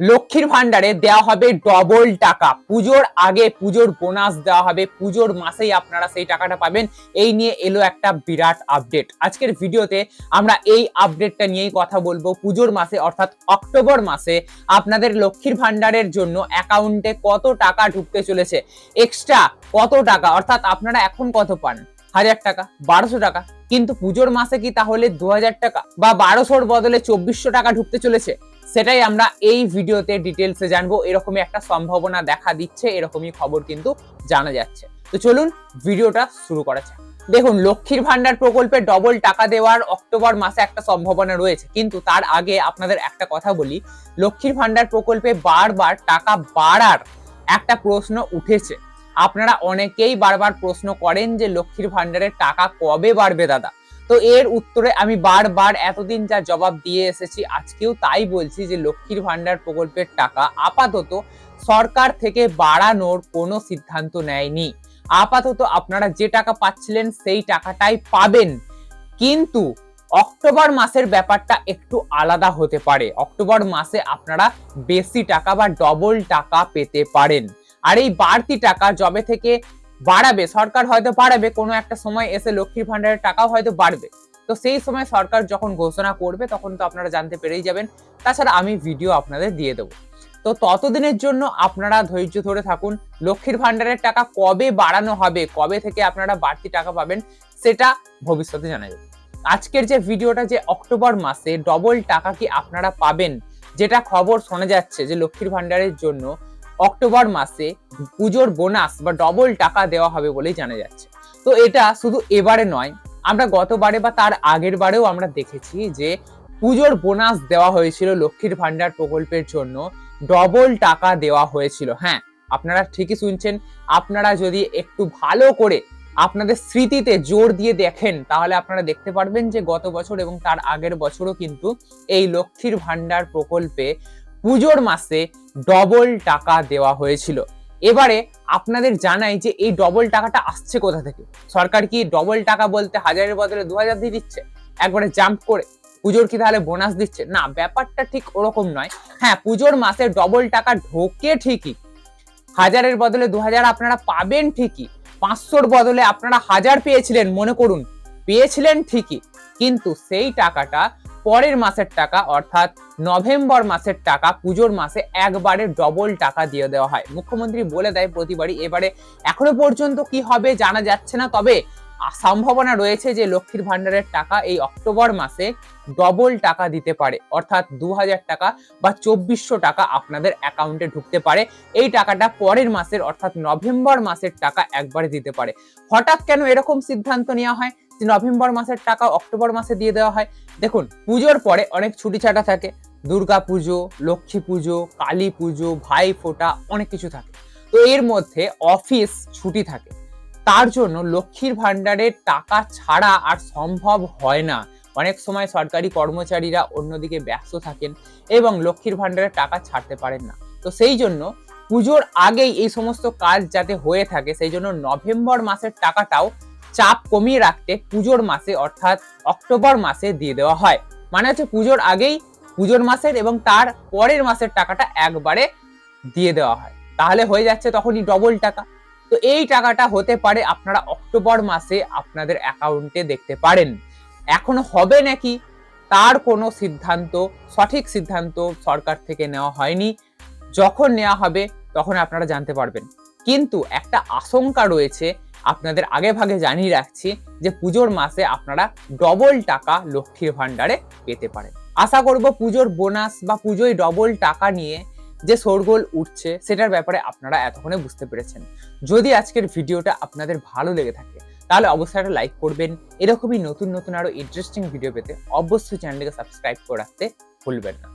লক্ষ্মীর ভান্ডারে দেওয়া হবে ডবল টাকা। পুজোর আগে পুজোর বোনাস দেওয়া হবে। পুজোর মাসেই আপনারা সেই টাকাটা পাবেন। এই নিয়ে এলো একটা বিরাট আপডেট আজকের ভিডিওতে আমরা এই আপডেটটা নিয়েই কথা বলব। পুজোর মাসে অর্থাৎ অক্টোবর মাসে আপনাদের লক্ষ্মীর ভান্ডারের জন্য অ্যাকাউন্টে কত টাকা ঢুকতে চলেছে? এক্সট্রা কত টাকা? অর্থাৎ আপনারা এখন কত পান? হাজার টাকা, বারোশো টাকা। কিন্তু পুজোর মাসে কি তাহলে দু হাজার টাকা? বা বারোশোর বদলে চব্বিশশো টাকা ঢুকতে চলেছে? সেটাই আমরা এই ভিডিওতে ডিটেলসে জানব। এরকমই একটা সম্ভাবনা দেখা দিচ্ছে, এরকমই খবর কিন্তু জানা যাচ্ছে। তো চলুন ভিডিওটা শুরু করা যাক। দেখুন, লক্ষ্মীর ভান্ডার প্রকল্পে ডবল টাকা দেওয়ার অক্টোবর মাসে একটা সম্ভাবনা রয়েছে। কিন্তু তার আগে আপনাদের একটা কথা বলি, লক্ষ্মীর ভান্ডার প্রকল্পে বারবার টাকা বাড়ার একটা প্রশ্ন উঠেছে। আপনারা অনেকেই বারবার প্রশ্ন করেন যে, লক্ষ্মীর ভান্ডারের টাকা কবে বাড়বে দাদা? তো এর উত্তরে আমি বারবার এতদিন যা জবাব দিয়ে এসেছি, আজকেও তাই বলছি যে লক্ষ্মীর ভান্ডার প্রকল্পের টাকা আপাতত সরকার থেকে বাড়ানোর কোনো সিদ্ধান্ত নেয়নি। আপাতত আপনারা যে টাকা পাচ্ছিলেন সেই টাকাটাই পাবেন। কিন্তু অক্টোবর মাসের ব্যাপারটা একটু আলাদা হতে পারে। অক্টোবর মাসে আপনারা বেশি টাকা বা ডবল টাকা পেতে পারেন। আর এই বাড়তি টাকা জবে থেকে বাড়াবে, সরকার হয়তো বাড়াবে, কোনো একটা সময় এসে লক্ষ্মীর ভান্ডারের টাকাও হয়তো বাড়বে। তো সেই সময় সরকার যখন ঘোষণা করবে, তখন তো আপনারা জানতে পেরেই যাবেন। তাছাড়া আমি ভিডিও আপনাদের দিয়ে দেবো। তো ততদিনের জন্য আপনারা ধৈর্য ধরে থাকুন, লক্ষ্মীর ভান্ডারের টাকা কবে বাড়ানো হবে, কবে থেকে আপনারা বাড়তি টাকা পাবেন, সেটা ভবিষ্যতে জানা যাবে। আজকের যে ভিডিওটা যে অক্টোবর মাসে ডবল টাকা কি আপনারা পাবেন, যেটা খবর শোনা যাচ্ছে যে লক্ষ্মীর ভান্ডারের জন্য অক্টোবর মাসে পুজোর বোনাস বা ডবল টাকা দেওয়া হবে বলেই জানা যাচ্ছে। তো এটা শুধু এবারে নয়, আমরা গতবারে বা তার আগের বারেও আমরা দেখেছি যে পুজোর বোনাস দেওয়া হয়েছিল লক্ষ্মীর ভান্ডার প্রকল্পের জন্য ডবল টাকা দেওয়া হয়েছিল। হ্যাঁ আপনারা ঠিকই শুনছেন, আপনারা যদি একটু ভালো করে আপনাদের স্মৃতিতে জোর দিয়ে দেখেন, তাহলে আপনারা দেখতে পারবেন যে গত বছর এবং তার আগের বছরও কিন্তু এই লক্ষ্মীর ভান্ডার প্রকল্পে পুজোর মাসে ডবল টাকা দেওয়া হয়েছিল। এবারে আপনাদের জানাই যে এই ডবল টাকাটা আসছে কোথা থেকে? সরকার কি ডবল টাকা বলতে হাজারের বদলে দু হাজার দিয়ে দিচ্ছে? একবারে জাম্প করে পুজোর কি তাহলে বোনাস দিচ্ছে? না, ব্যাপারটা ঠিক ওরকম নয়। হ্যাঁ পুজোর মাসে ডবল টাকা ঢোকে ঠিকই। হাজারের বদলে দু হাজার আপনারা পাবেন ঠিকই। পাঁচশোর বদলে আপনারা হাজার পেয়েছিলেন, মনে করুন। পেয়েছিলেন ঠিকই। কিন্তু সেই টাকাটা পরের মাসের টাকা, অর্থাৎ নভেম্বর মাসের টাকা, পুজোর মাসে একবারে ডবল টাকা দিয়ে দেওয়া হয়। মুখ্যমন্ত্রী বলে দেয় প্রতিবারই, এবারে এখনও পর্যন্ত কি হবে জানা যাচ্ছে না, তবে সম্ভাবনা রয়েছে যে লক্ষ্মীর ভান্ডারের টাকা এই অক্টোবর মাসে ডবল টাকা দিতে পারে। অর্থাৎ দু হাজার টাকা বা চব্বিশশো টাকা আপনাদের অ্যাকাউন্টে ঢুকতে পারে। এই টাকাটা পরের মাসের, অর্থাৎ নভেম্বর মাসের টাকা একবারে দিতে পারে। হঠাৎ কেন এরকম সিদ্ধান্ত নেওয়া হয়? নভেম্বর মাসের টাকা অক্টোবর মাসে দিয়ে দেওয়া হয়। দেখুন, পুজোর পরে অনেক ছুটি ছাটা থাকে। দুর্গা পুজো, লক্ষ্মী পুজো, কালী পুজো, ভাই ফোটা, অনেক কিছু থাকে। তো এর মধ্যে অফিস ছুটি থাকে। তার জন্য লক্ষ্মীর ভান্ডারের টাকা ছাড়া আর সম্ভব হয় না। অনেক সময় সরকারি কর্মচারীরা অন্যদিকে ব্যস্ত থাকেন এবং লক্ষ্মীর ভান্ডারের টাকা ছাড়তে পারেন না। তো সেই জন্য পুজোর আগেই এই সমস্ত কাজ যাতে হয়ে থাকে, সেই জন্য নভেম্বর মাসের টাকাটাও চাপ কমিয়ে রাখতে পুজোর মাসে অর্থাৎ অক্টোবর মাসে দিয়ে দেওয়া হয়। মানে হচ্ছে পুজোর আগেই পুজোর মাসের এবং তার পরের মাসের টাকাটা একবারে দিয়ে দেওয়া হয়। তাহলে হয়ে যাচ্ছে তখনই ডবল টাকা। তো এই টাকাটা হতে পারে আপনারা অক্টোবর মাসে আপনাদের অ্যাকাউন্টে দেখতে পারেন। এখন হবে নাকি? তার কোনো সিদ্ধান্ত, সঠিক সিদ্ধান্ত সরকার থেকে নেওয়া হয়নি। যখন নেওয়া হবে তখন আপনারা জানতে পারবেন। কিন্তু একটা আশঙ্কা রয়েছে আপনাদের আগে ভাগে জানিয়ে রাখছি যে পুজোর মাসে আপনারা ডবল টাকা লক্ষ্মীর ভান্ডারে পেতে পারেন। আশা করব পুজোর বোনাস বা পুজোয় ডবল টাকা নিয়ে যে শোরগোল উঠছে, সেটার ব্যাপারে আপনারা এতক্ষণে বুঝতে পেরেছেন। যদি আজকের ভিডিওটা আপনাদের ভালো লেগে থাকে, তাহলে অবশ্যই একটা লাইক করবেন। এরকমই নতুন নতুন আরও ইন্টারেস্টিং ভিডিও পেতে অবশ্যই চ্যানেলটিকে সাবস্ক্রাইব করে রাখতে ভুলবেন না।